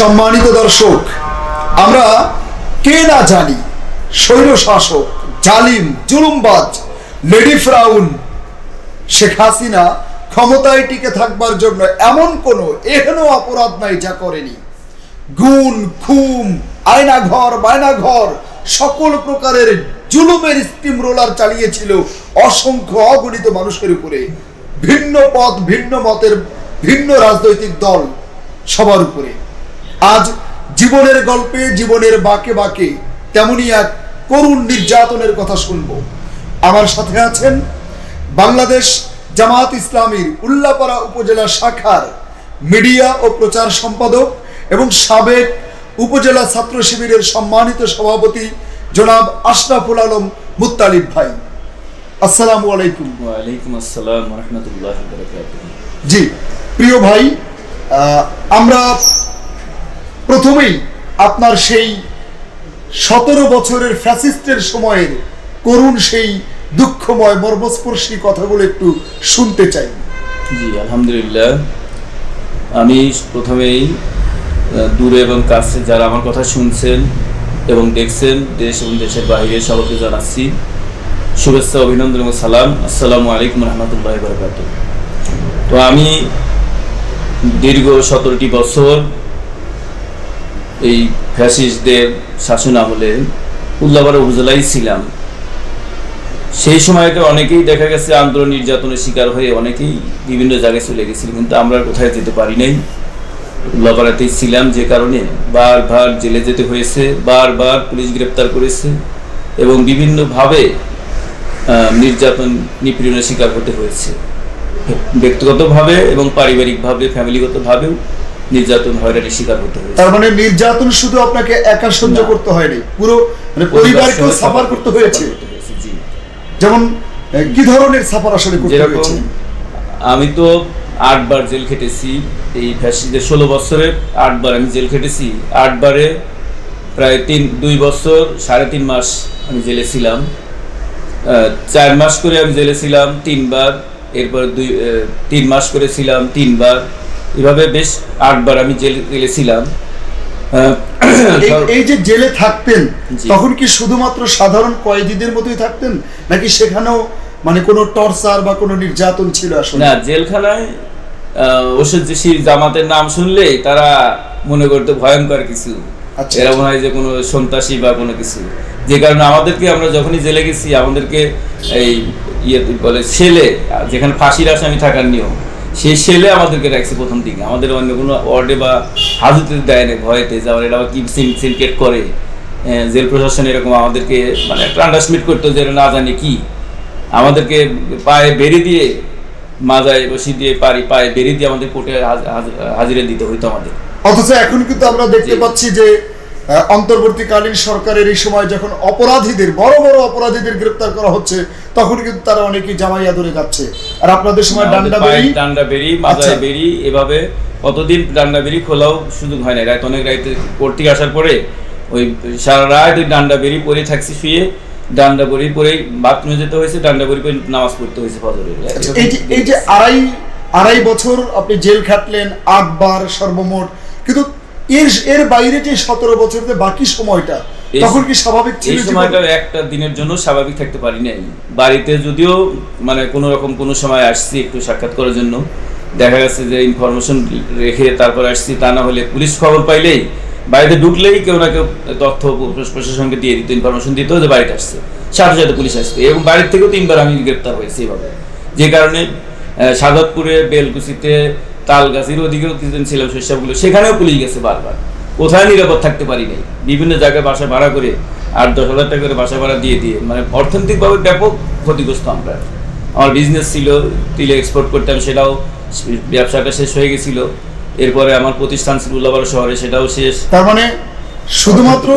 সম্মানিত দর্শক, আমরা কে না জানি স্বৈর শাসক জালিম, জুলুমবাজ, লেডি ফ্রাউন, শেখ হাসিনা ক্ষমতায় টিকে থাকবার জন্য এমন কোনো এহেন অপরাধ নাই যা করেনি। গুণ খুম আয়না ঘর বায়না ঘর সকল প্রকারের জুলুমের স্টিম রোলার চালিয়েছিল অসংখ্য অগণিত মানুষের উপরে। ভিন্ন পথ, ভিন্ন মতের, ভিন্ন রাজনৈতিক দল সবার উপরে। আজ জীবনের গল্পে জীবনের বাকে বাকে তেমনই এক করুণ নির্যাতনের কথা শুনব। আমার সাথে আছেন বাংলাদেশ জামাত ইসলামীর উল্লাপাড়া উপজেলা শাখার মিডিয়া ও প্রচার সম্পাদক এবং সাবেক উপজেলা ছাত্র শিবিরের সম্মানিত সভাপতি জনাব আশরাফুল আলম মুত্তালিব ভাই। আসসালামু আলাইকুম। ওয়ালাইকুম আসসালাম রহমতুল্লাহ জি প্রিয় ভাই আমরা প্রথমেই আপনার সেই সতেরো বছরের ফ্যাসিস্টের সময়ের করুণ সেই দুঃখময়, মর্মস্পর্শী কথাগুলো একটু শুনতে চাই। জি, আলহামদুলিল্লাহ। আমি প্রথমেই দূরে এবং কাছে যারা আমার কথা শুনছেন এবং দেখছেন, দেশ এবং দেশের বাইরে সবাইকে জানাচ্ছি শুভেচ্ছা, অভিনন্দন এবং সালাম। আসসালামু আলাইকুম রহমতুল্লাহ বরকাত তো আমি দীর্ঘ সতেরোটি বছর এই ফ্যাসিস্টদের শাসন আমলে উল্লাপাড়া উপজেলায় ছিলাম। সেই সময়তে অনেকেই দেখা গেছে আন্দোলন নির্যাতনের শিকার হয়ে অনেকেই বিভিন্ন জায়গায় চলে গেছিল, কিন্তু আমরা কোথায় যেতে পারি নাই। উল্লাপাড়াতেই ছিলাম যে কারণে বারবার জেলে যেতে হয়েছে, বারবার পুলিশ গ্রেপ্তার করেছে এবং বিভিন্নভাবে নির্যাতন নিপীড়নের শিকার হতে হয়েছে। ব্যক্তিগতভাবে এবং পারিবারিকভাবে, ফ্যামিলিগতভাবেও নির্যাতন হয়রানির শিকার হতে হয়েছে। তার মানে নির্যাতন শুধু আপনাকে একা সহ্য করতে হয়নি পুরো মানে পরিবারকেও পরিবার সহ সাফার করতে হয়েছে। যেমন কি ধরনের সাফার আসলে করতে হয়েছে? আমি তো আটবার জেল খেটেছি এই ফ্যাসিদের ষোলো বছরের আটবার আমি জেল খেটেছি। আটবারে প্রায় তিন দুই বছর সাড়ে তিন মাস আমি জেলে ছিলাম। চার মাস করে আমি জেলে ছিলাম তিনবার এরপর দুই তিন মাস করে ছিলাম তিনবার। এভাবে বেশ আটবার আমি জেলে জেলে ছিলাম এই- যে জেলে থাকতেন তখন কি শুধুমাত্র সাধারণ কয়েদিদের মতোই থাকতেন? নাকি সেখানেও মানে কোনো টর্চার বা কোনো নির্যাতন ছিল আসলে? না জেলখানায় ওষুধ যে জামাতের নাম শুনলে তারা মনে করতে ভয়ঙ্কর কিছু। আচ্ছা, এরা মনে হয় যে কোনো সন্ত্রাসী বা কোনো কিছু। যে কারণে আমাদেরকে আমরা যখনই জেলে গেছি আমাদেরকে এই ইয়ে বলে সেলে যেখানে ফাঁসির আসামি থাকার নিয়ম। সেই সেলে আমাদেরকে রাখছে প্রথম দিকে। আমাদের অন্য কোনো ওয়ার্ডে বা হাজতে দেয় না ভয়েতে যে এরা আবার কি সিনকেট করে জেল প্রশাসন এরকম আমাদেরকে মানে একটা আন্ডারস্ট্যান্ড করতো যে না জানে কি। আমাদেরকে পায়ে বেরি দিয়ে মাজায় বসি দিয়ে পারি পায়ে বেরি দিয়ে আমাদের কোর্টে হাজ- হাজ- হাজিরা দিতে হইতো আমাদের। অথচ এখন কিন্তু আমরা দেখতে। পাচ্ছি যে অন্তর্বর্তীকালীন সরকারের এই সময় যখন অপরাধীদের বড় বড় অপরাধীদের গ্রেপ্তার করা হচ্ছে তখন কিন্তু তারা অনেকেই জামাইয়া ধরে যাচ্ছে। আর আপনাদের সময় ডান্ডা বেরি ডান্ডা বেরি মাজায় আচ্ছা। বেরি এভাবে কতদিন ডান্ডা বেরি খোলাও সুযোগ হয় না রাত অনেক রাইতে কোর্ট থেকে আসার পরে ওই সারা রাত ওই ডান্ডা বেরি পরে থাকছি শুয়ে ডান্ডা বড়ি পরে বাথরুমে যেতে হয়েছে ডান্ডা বড়ি পরে নামাজ পড়তে হয়েছে ফজরের আচ্ছা, এই যে এই যে আড়াই আড়াই বছর আপনি জেল খাটলেন আটবার সর্বমোট কিন্তু এর এর বাইরে যে সতেরো বছর বাকি সময়টা তখন কি স্বাভাবিক ছিল সময়টা একটা দিনের জন্য স্বাভাবিক থাকতে পারি নাই। বাড়িতে যদিও মানে কোনো রকম কোনো সময় আসছি একটু সাক্ষাৎ করার জন্য দেখা গেছে যে ইনফরমেশন রেখে তারপর আসছি তা না হলে পুলিশ খবর পাইলেই বাড়িতে ঢুকলেই কেউ না কেউ তথ্য প্রশ- প্রশাসনকে দিয়ে দিত ইনফরমেশন দিত যে বাড়িতে আসছে। সাথে সাথে পুলিশ আসতো। এবং বাড়ির থেকেও তিনবার আমি গ্রেপ্তার হয়েছি এভাবে। যে কারণে সাদতপুরে বেলকুচিতে তালগাছির ওদিকেও কিছুদিন ছিলাম শৈশবগুলো সেখানেও পুলিশ গেছে বারবার। কোথায় নিরাপদ থাকতে পারি নাই। বিভিন্ন জায়গায় বাসা ভাড়া করে আট, দশ হাজার টাকা করে বাসা ভাড়া দিয়ে দিয়ে মানে অর্থনৈতিকভাবে ব্যাপক ক্ষতিগ্রস্ত আমরা। আমার বিজনেস ছিল, তিলে এক্সপোর্ট করতাম সেটাও, ব্যবসাটা শেষ হয়ে গেছিল। এরপরে আমার প্রতিষ্ঠান ছিল উল্লাপাড়া শহরে, সেটাও শেষ। তার মানে শুধুমাত্র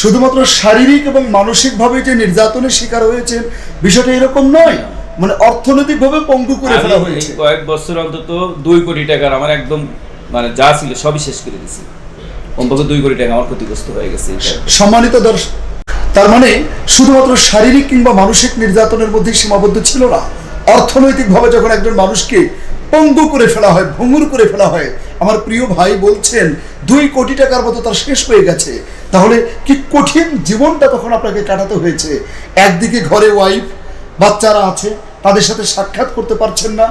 শুধুমাত্র শারীরিক এবং মানসিকভাবে যে নির্যাতনের শিকার হয়েছে বিষয়টা এরকম নয়। মানে অর্থনৈতিক ভাবে পঙ্গু করে ফেলা হয়েছে। কয়েক বছর অন্তত দুই কোটি টাকার আমার একদম মানে যা ছিল সবই শেষ করে দিছি। কমপক্ষে দুই কোটি টাকা আমার ক্ষতিগ্রস্ত হয়ে গেছে সম্মানিত দর্শক তার মানে শুধুমাত্র শারীরিক কিংবা মানসিক নির্যাতনের মধ্যে সীমাবদ্ধ ছিল না অর্থনৈতিক ভাবে যখন একজন মানুষকে পঙ্গু করে ফেলা হয় ভঙ্গুর করে ফেলা হয় আমার প্রিয় ভাই বলছেন দুই কোটি টাকার মতো তার শেষ হয়ে গেছে। তাহলে কি কঠিন জীবনটা তখন আপনাকে কাটাতে হয়েছে? একদিকে ঘরে ওয়াইফ বাচ্চারা আছে, তাদের সাথে সাক্ষাৎ করতে পারছেন না।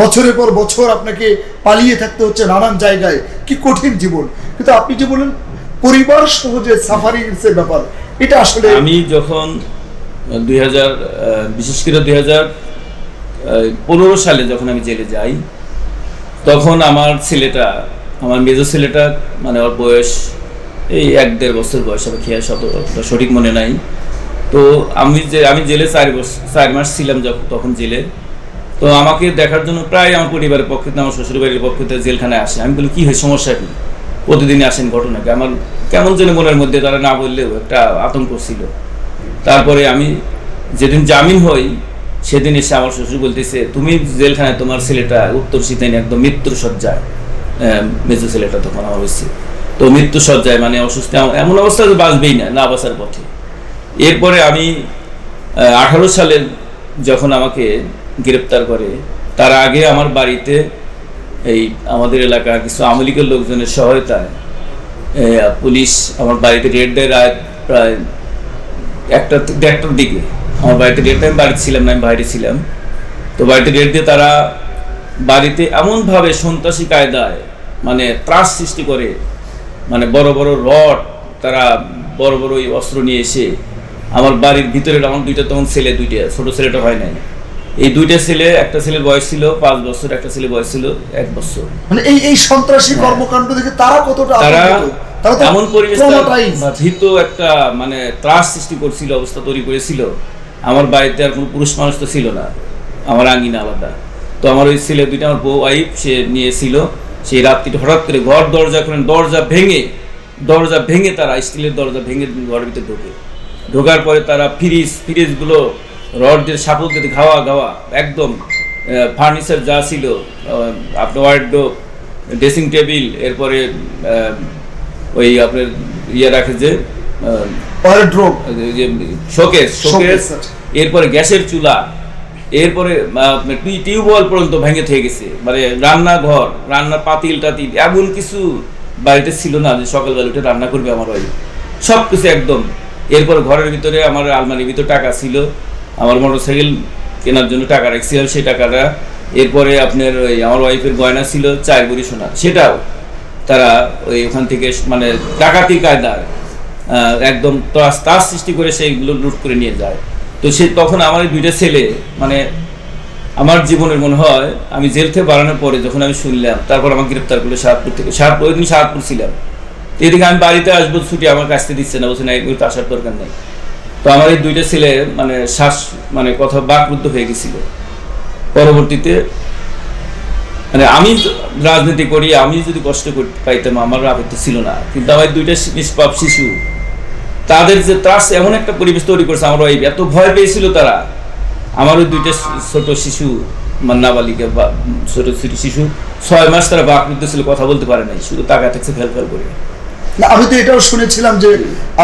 বছরের পর বছর আপনাকে পালিয়ে থাকতে হচ্ছে নানান জায়গায়। কি কঠিন জীবন। কিন্তু আপনি যে বলেন পরিবার সহজে সাফারিংসের ব্যাপার, এটা আসলে আমি যখন দুই বিশেষ করে দুই পনেরো সালে যখন আমি জেলে যাই, তখন আমার ছেলেটা, আমার মেজো ছেলেটা মানে ওর বয়স, এই এক দেড় বছর বয়স খেয়াল শত সঠিক মনে নাই। তো আমি যে, আমি জেলে চার বছর চার মাস ছিলাম যখন, তখন জেলে। তো আমাকে দেখার জন্য প্রায় আমার পরিবারের পক্ষ, আমার শ্বশুর বাড়ির পক্ষ জেলখানায় আসে। আমি বলি, কী হয়, সমস্যা কি? প্রতিদিনই আসেন ঘটনাকে। আমার কেমন যেন মনের মধ্যে তারা না বললেও একটা আতঙ্ক ছিল। তারপরে আমি যেদিন জামিন হই, সেদিন এসে আমার শ্বশুর বলতেছে, তুমি জেলখানায় তোমার ছেলেটা উত্তর শীতেন একদম মৃত্যুর সজ্জায় মেজো ছেলেটা তখন আমার হয়েছে। তো মৃত্যু সজ্জায় মানে অসুস্থ, এমন- অবস্থা তো বাঁচবেই না না বাঁচার পথে। এরপরে আমি আঠারো সালে যখন আমাকে গ্রেপ্তার করে, তার আগে আমার বাড়িতে এই আমাদের এলাকার কিছু আওয়ামী লীগের লোকজনের সহায়তায় পুলিশ আমার বাড়িতে রেড দেয় রাত প্রায় একটা দেড়টার দিকে। আমার বাড়িতে রেড আমি বাড়িতে ছিলাম না, আমি বাইরে ছিলাম। তো বাড়িতে রেড দিয়ে তারা বাড়িতে এমনভাবে সন্ত্রাসী কায়দায় মানে ত্রাস সৃষ্টি করে মানে বড় বড় রড, তারা বড় বড় ওই অস্ত্র নিয়ে এসে আমার বাড়ির ভিতরে আমার দুইটা তখন ছেলে দুইটা ছোট ছেলেটা হয় নাই। এই দুইটা ছেলে একটা ছেলের বয়স ছিল পাঁচ বছর একটা ছেলে বয়স ছিল এক বছর। মানে এই এই সন্ত্রাসী কর্মকাণ্ড দেখে তারা কতটা তারা এমন পরিবেশ ভীত একটা মানে ত্রাস সৃষ্টি করছিল অবস্থা তৈরি করেছিল। আমার বাড়িতে আর কোনো পুরুষ মানুষ তো ছিল না। আমার আঙ্গিনা আলাদা। তো আমার ওই ছেলে দুইটা আমার বউ ওয়াইফ সে নিয়েছিল। সেই রাত্রিটা হঠাৎ করে ঘর দরজা করেন দরজা ভেঙে দরজা ভেঙে তারা স্টিলের দরজা ভেঙে ঘরের ভিতরে ঢোকে। ঢোকার পরে তারা ফ্রিজ ফ্রিজগুলো রড দিয়ে সাপোল দিয়ে ঘাওয়া ঘাওয়া একদম ফার্নিচার যা ছিল আপনার ওয়ার্ডরোব ড্রেসিং টেবিল এরপরে ওই আপনার ইয়ে রাখে যে শোকেস শোকেস আচ্ছা। এরপরে গ্যাসের চুলা এরপরে টিউবওয়েল পর্যন্ত ভেঙে থেকে গেছে মানে রান্নাঘর রান্নার পাতিল টাতিল এমন কিছু বাড়িতে ছিল না যে সকালবেলা উঠে রান্না করবে আমার ওই সব কিছু একদম এরপর ঘরের ভিতরে আমার আলমারির ভিতরে টাকা ছিল, আমার মোটর সাইকেল কেনার জন্য টাকা রাখছিলাম সেই টাকাটা এরপরে আপনার ওই আমার ওয়াইফের গয়না ছিল চার বড়ি সোনা, সেটাও তারা ওই ওখান থেকে মানে ডাকাতি কায়দার একদম ত্রাস ত্রাস সৃষ্টি করে সেইগুলো লুট করে নিয়ে যায়। তো সে তখন আমার দুইটা ছেলে মানে আমার জীবনের মনে হয় আমি জেল থেকে বাড়ানোর পরে যখন আমি শুনলাম, তারপর আমাকে গ্রেপ্তার করল সাহাদপুর থেকে সাহাদপুর ওই দিন সাহাদপুর ছিলাম। এদিকে আমি বাড়িতে আসব, ছুটি আমার কাছ থেকে দিচ্ছে না, বলছে, না মুহূর্তে আসার দরকার নেই। তো আমার এই দুইটা ছেলে মানে শ্বাস মানে কথা বাকরুদ্ধ হয়ে গেছিল। পরবর্তীতে মানে আমি রাজনীতি করি, আমি যদি কষ্ট করতে পাইতাম, আমার আপত্তি ছিল না। কিন্তু আমার দুইটা নিষ্পাপ শিশু, তাদের যে ত্রাস, এমন একটা পরিবেশ তৈরি করেছে, আমার ওই এত ভয় পেয়েছিল তারা। আমার ওই দুইটা ছোট শিশু নাবালিকা বা, ছোট ছোট শিশু, ছয় মাস তারা বাক ছিল, কথা বলতে পারে নাই, শুধু টাকা থাকছে ফেল ফেল করে। না আমি তো এটাও শুনেছিলাম যে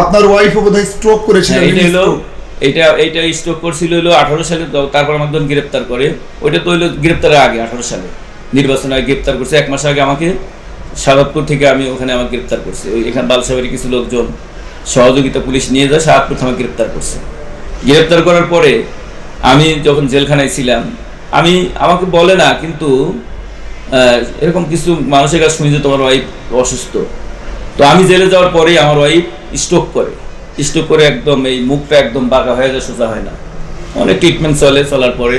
আপনার ওয়াইফ বোধহয় স্ট্রোক করেছিলেন হ্যাঁ। এইটা এইটা স্টক করছিল হলো আঠারো সালে তারপর আমাকে গ্রেপ্তার করে। ওইটা তো হলো গ্রেপ্তারের আগে আঠারো সালে। নির্বাচনে আগে গ্রেপ্তার করছে। এক মাস আগে আমাকে সাদাতপুর থেকে আমি ওখানে আমাকে গ্রেপ্তার করছে। ওই এখানে বালসাবাড়ি কিছু লোকজন সহযোগিতা পুলিশ নিয়ে যায় সাদাতপুর থেকে আমাকে গ্রেপ্তার করছে। গ্রেপ্তার করার পরে আমি যখন জেলখানায় ছিলাম আমি আমাকে বলে না কিন্তু এরকম কিছু মানুষের কাছে শুনি যে তোমার ওয়াইফ অসুস্থ। তো আমি জেলে যাওয়ার পরেই আমার ওয়াইফ স্ট্রোক করে। স্ট্রোক করে একদম এই মুখটা একদম বাঁকা হয়ে যায়, সোজা হয় না। অনেক ট্রিটমেন্ট চলে, চলার পরে।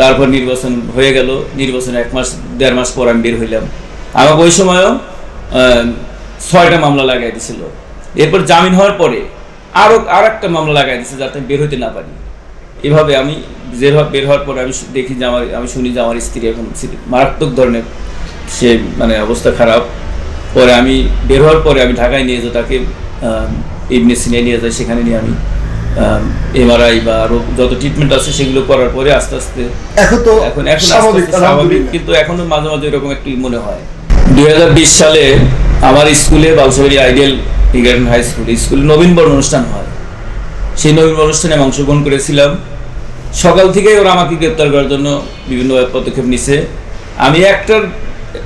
তারপর নির্বাচন হয়ে গেল। নির্বাচনে এক মাস, দেড় মাস পর আমি বের হইলাম। আমাকে ওই সময়ও ছয়টা মামলা লাগাই দিছিল। এরপর জামিন হওয়ার পরে আরও আর একটা মামলা লাগাই দিছে যাতে বের হইতে না পারি। এভাবে আমি বের বের হওয়ার পরে আমি দেখি যে আমার, আমি শুনি যে আমার স্ত্রী এখন মারাত্মক ধরনের সে মানে অবস্থা খারাপ। পরে আমি বের হওয়ার পরে আমি ঢাকায় নিয়ে যাই তাকে ইবনে সিনে নিয়ে যাই সেখানে নিয়ে আমি এমআরআই বা আরও যত ট্রিটমেন্ট আছে সেগুলো করার পরে আস্তে আস্তে এখন তো এখন এখন স্বাভাবিক। কিন্তু এখনও মাঝে মাঝে এরকম একটু মনে হয়। দুই হাজার বিশ সালে আমার স্কুলে Balsabari ideal garden high school স্কুলে নবীনবরণ অনুষ্ঠান হয়। সেই নবীন অনুষ্ঠানে আমি অংশগ্রহণ করেছিলাম। সকাল থেকেই ওরা আমাকে গ্রেপ্তার করার জন্য বিভিন্ন পদক্ষেপ নিছে। আমি একটার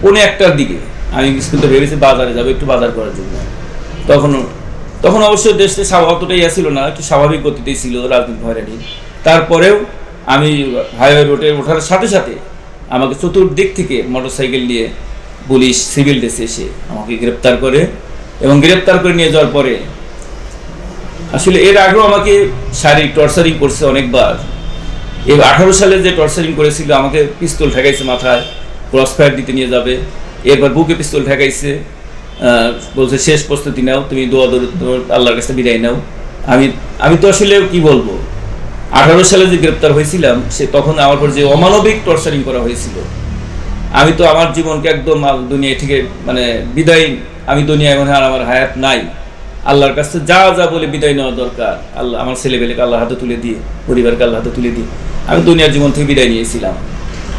পৌনে একটার দিকে আমি স্কুল তো ভেবেছি বাজারে যাব, একটু বাজার করার জন্য। তখন তখন অবশ্যই দেশে অতটাই ছিল না, একটু স্বাভাবিক গতিতেই ছিল, রাজনীতি হয়রানি। তারপরেও আমি হাইওয়ে রোডে ওঠার সাথে সাথে আমাকে চতুর্দিক থেকে মোটরসাইকেল নিয়ে পুলিশ, সিভিল ড্রেসে এসে আমাকে গ্রেপ্তার করে এবং গ্রেপ্তার করে নিয়ে যাওয়ার পরে আসলে এর আগেও আমাকে শারীরিক টর্চারিং করছে অনেকবার। এই আঠারো সালে যে টর্চারিং করেছিল, আমাকে পিস্তল ঠেকাইছে মাথায় ক্রস ফায়ার দিতে নিয়ে যাবে। এরপর বুকে পিস্তল ঠেকাইছে বলছে, শেষ প্রস্তুতি নাও, তুমি দোয়া আল্লাহর কাছে বিদায় নাও। আমি আমি তো আসলে কি বলব? আঠারো সালে যে গ্রেপ্তার হয়েছিলাম, সে তখন আমার পর যে অমানবিক টর্চারিং করা হয়েছিল, আমি তো আমার জীবনকে একদম দুনিয়া থেকে মানে বিদায়, আমি দুনিয়ায় মনে হয় আমার হায়াত নাই। আল্লাহর কাছে যা যা বলে বিদায় নেওয়া দরকার, আল্লাহ, আমার ছেলেবেলেকে আল্লাহ হাতে তুলে দিয়ে, পরিবারকে আল্লাহ হাতে তুলে দিয়ে, আমি দুনিয়ার জীবন থেকে বিদায় নিয়েছিলাম।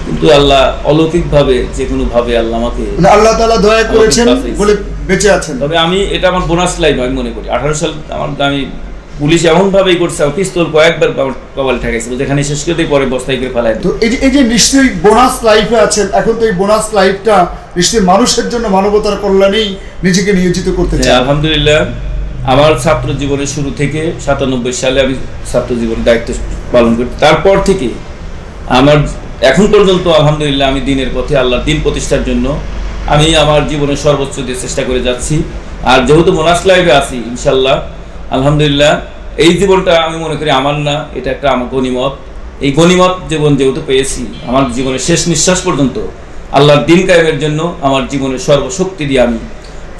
কিন্তু আল্লাহ অলৌকিকভাবে যে কোনোভাবে আল্লাহ আমাকে মানে আল্লাহ তাআলা দয়া করেছেন। বলে বেঁচে আছেন। তবে আমি এটা আমার বোনাস লাইফ আমি মনে করি। আঠারো সাল আমার আমি পুলিশ এমনভাবেই করছে আমার পিস্তল কয়েকবার কপাল ঠেকাইছিল যেখানে শেষ করে পরে বস্তায় করে ফেলাই তো এই যে এই যে নিশ্চয়ই বোনাস লাইফে আছেন এখন তো এই বোনাস লাইফটা নিশ্চয়ই মানুষের জন্য মানবতার কল্যাণেই নিজেকে নিয়োজিত করতে চাই আলহামদুলিল্লাহ আমার ছাত্র জীবনের শুরু থেকে সাতানব্বই সালে আমি ছাত্র জীবনের দায়িত্ব পালন করি। তারপর থেকে আমার এখন পর্যন্ত আলহামদুলিল্লাহ আমি দিনের পথে আল্লাহর দিন প্রতিষ্ঠার জন্য আমি আমার জীবনের সর্বোচ্চ দিয়ে চেষ্টা করে যাচ্ছি। আর যেহেতু মোনাস লাইফে আছি ইনশাল্লাহ আলহামদুলিল্লাহ, এই জীবনটা আমি মনে করি আমার না, এটা একটা আমার গণিমত। এই গণিমত জীবন যেহেতু পেয়েছি, আমার জীবনের শেষ নিঃশ্বাস পর্যন্ত আল্লাহর দিন কায়েমের জন্য আমার জীবনের সর্বশক্তি দিয়ে আমি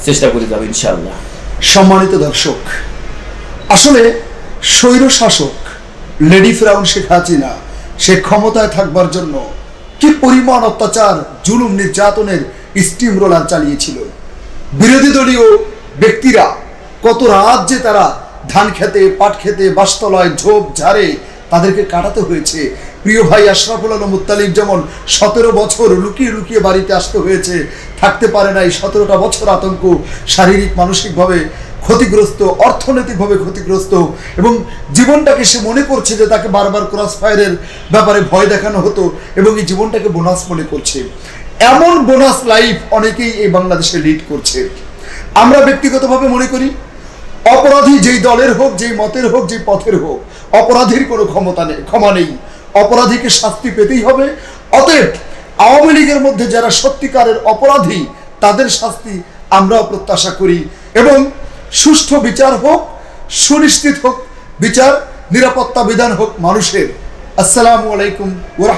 চেষ্টা করে যাব ইনশাল্লাহ সম্মানিত দর্শক, আসলে স্বৈর শাসক লেডি ফ্রাউন শেখ হাসিনা সে ক্ষমতায় থাকবার জন্য কি পরিমাণ অত্যাচার, জুলুম নির্যাতনের স্টিম রোলার চালিয়েছিল। বিরোধী দলীয় ব্যক্তিরা কত রাত যে তারা ধান খেতে, পাট খেতে, বাসতলায় ঝোপ ঝাড়ে তাদেরকে কাটাতে হয়েছে। প্রিয় ভাই আশরাফুল আলম মুত্তালিব যেমন সতেরো বছর লুকিয়ে লুকিয়ে বাড়িতে আসতে হয়েছে, থাকতে পারে নাই সতেরোটা বছর আতঙ্ক, শারীরিক, মানসিকভাবে ক্ষতিগ্রস্ত, অর্থনৈতিকভাবে ক্ষতিগ্রস্ত এবং জীবনটাকে সে মনে করছে যে তাকে বারবার ক্রস ফায়ারের ব্যাপারে ভয় দেখানো হতো এবং এই জীবনটাকে বোনাস মনে করছে। এমন বোনাস লাইফ অনেকেই এই বাংলাদেশে লিড করছে। আমরা ব্যক্তিগতভাবে মনে করি, অপরাধী যেই দলের হোক, যেই মতের হোক, যেই পথের হোক, অপরাধীর কোনো ক্ষমতা নেই, ক্ষমা নেই। অপরাধীকে শাস্তি পেতেই হবে। অতএব আওয়ামী লীগের মধ্যে যারা সত্যিকারের অপরাধী, তাদের শাস্তি আমরাও প্রত্যাশা করি এবং সুষ্ঠু বিচার হোক সুনিশ্চিত হোক বিচার নিরাপত্তা বিধান হোক মানুষের। আসসালামু আলাইকুম ওরহমতুল্লাহ